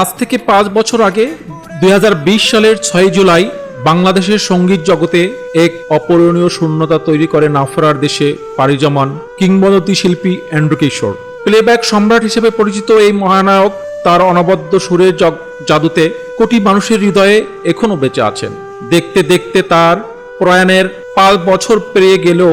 আজ থেকে পাঁচ বছর আগে দুই হাজার বিশ সালের ছয় জুলাই বাংলাদেশের সংগীত জগতে এক অপূরণীয় শূন্যতা তৈরি করে নাফরার দেশে পাড়ি জমান কিংবদন্তি শিল্পী অ্যান্ড্রু কিশোর। প্লেব্যাক সম্রাট হিসেবে পরিচিত এই মহানায়ক তার অনবদ্য সুরের জাদুতে কোটি মানুষের হৃদয়ে এখনও বেঁচে আছেন। দেখতে দেখতে তার প্রয়াণের পাঁচ বছর পেরিয়ে গেলেও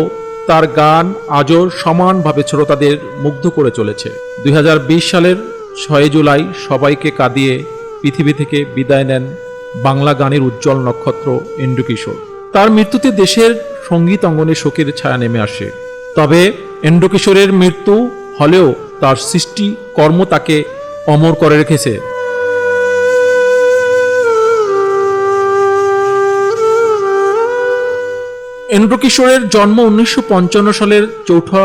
তার গান আজও সমানভাবে শ্রোতাদের মুগ্ধ করে চলেছে। দুই হাজার বিশ সালের ছয় জুলাই সবাইকে কাঁদিয়ে পৃথিবী থেকে বিদায় নেন বাংলা গানের উজ্জ্বল নক্ষত্র এন্ডু কিশোর তার মৃত্যুতে দেশের সংগীত অঙ্গনে শোকের ছায়া নেমে আসে। তবে এন্ডু কিশোরের মৃত্যু হলেও তার সৃষ্টি কর্ম তাকে অমর করে রেখেছে। এন্ড্র কিশোরের জন্ম উনিশশো পঞ্চান্ন সালের চৌঠা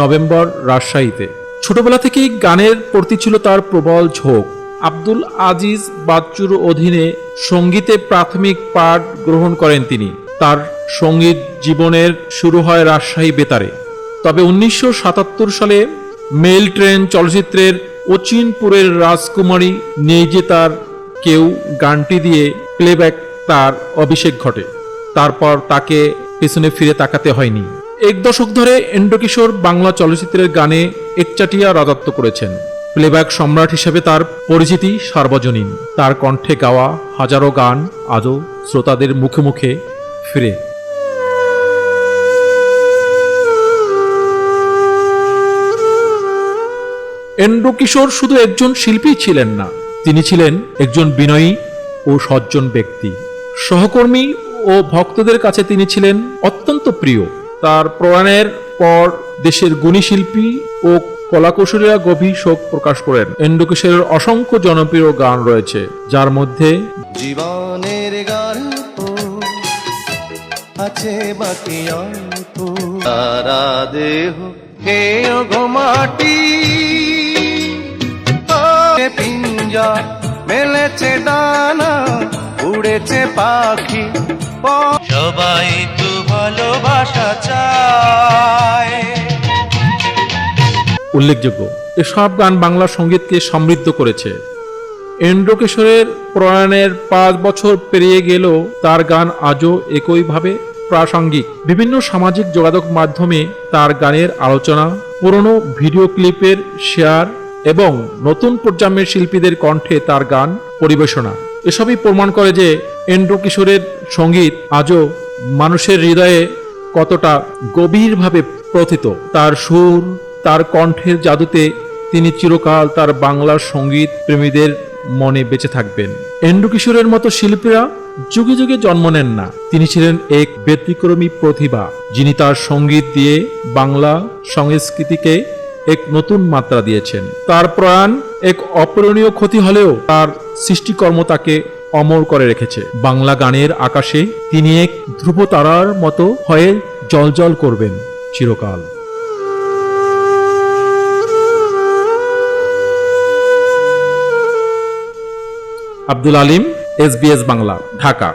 নভেম্বর রাজশাহীতে। ছোটবেলা থেকেই গানের প্রতি ছিল তার প্রবল ঝোঁক। আব্দুল আজিজ বাচ্চুর অধীনে সঙ্গীতে প্রাথমিক পাঠ গ্রহণ করেন তিনি। তার সংগীত জীবনের শুরু হয় রাজশাহী বেতারে। তবে উনিশশো সাতাত্তর সালে মেল ট্রেন চলচ্চিত্রের অচিনপুরের রাজকুমারী যে তার কেউ গানটি দিয়ে প্লেব্যাক তার অভিষেক ঘটে। তারপর তাকে পেছনে ফিরে তাকাতে হয়নি। এক দশক ধরে এন্ডকিশোর বাংলা চলচ্চিত্রের গানে একচাটিয়া রাজত্ব করেছেন। প্লেব্যাক সম্রাট হিসেবে তার পরিচিতি সার্বজনীন। তার কণ্ঠে গাওয়া হাজারো গান আজও শ্রোতাদের মুখে মুখে ফিরে। এন্ড্রু কিশোর শুধু একজন শিল্পী ছিলেন না, তিনি ছিলেন একজন বিনয়ী ও সজ্জন ব্যক্তি। সহকর্মী ও ভক্তদের কাছে তিনি ছিলেন অত্যন্ত প্রিয়। তার প্রয়াণের পর দেশের গুণী শিল্পী ও কলাকুশলীরা গভীর শোক প্রকাশ করেন। এন্ড্রু কিশোরের অসংখ্য জনপ্রিয় গান রয়েছে, যার মধ্যে জীবনের গল্প আছে বাকি অল্প। তারা দেহ পিঞ্জা মেলেছে ডানা, উড়েছে পাখি। সবাই তো ভালোবাসা চায়। উল্লেখযোগ্য এসব গান বাংলা সঙ্গীতকে সমৃদ্ধ করেছে। এন্ড্রকিশোরের প্রয়াণের পাঁচ বছর পেরিয়ে গেলেও তার গান আজও একইভাবে প্রাসঙ্গিক। বিভিন্ন সামাজিক যোগাযোগ মাধ্যমে তার গানের আলোচনা পুরনো ভিডিও ক্লিপের শেয়ার এবং নতুন প্রজন্মের শিল্পীদের কণ্ঠে তার গান পরিবেশনা। এসবই প্রমাণ করে যে এন্ড্র কিশোরের সংগীত আজও মানুষের হৃদয়ে কতটা গভীরভাবে প্রথিত। তার সুর, তার কণ্ঠের জাদুতে তিনি চিরকাল তার বাংলার সংগীত প্রেমীদের মনে বেঁচে থাকবেন। এন্ডু কিশোরের মতো শিল্পীরা যুগে যুগে জন্ম নেন না। তিনি ছিলেন এক ব্যতিক্রমী প্রতিভা, যিনি তার সংগীত দিয়ে বাংলা সংস্কৃতিকে এক নতুন মাত্রা দিয়েছেন। তার প্রয়াণ এক অপূরণীয় ক্ষতি হলেও তার সৃষ্টিকর্ম তাকে অমর করে রেখেছে। বাংলা গানের আকাশে তিনি এক ধ্রুব তারার মতো হয়ে জলজল করবেন চিরকাল। আব্দুল আলিম এসবিএস বাংলা, ঢাকা।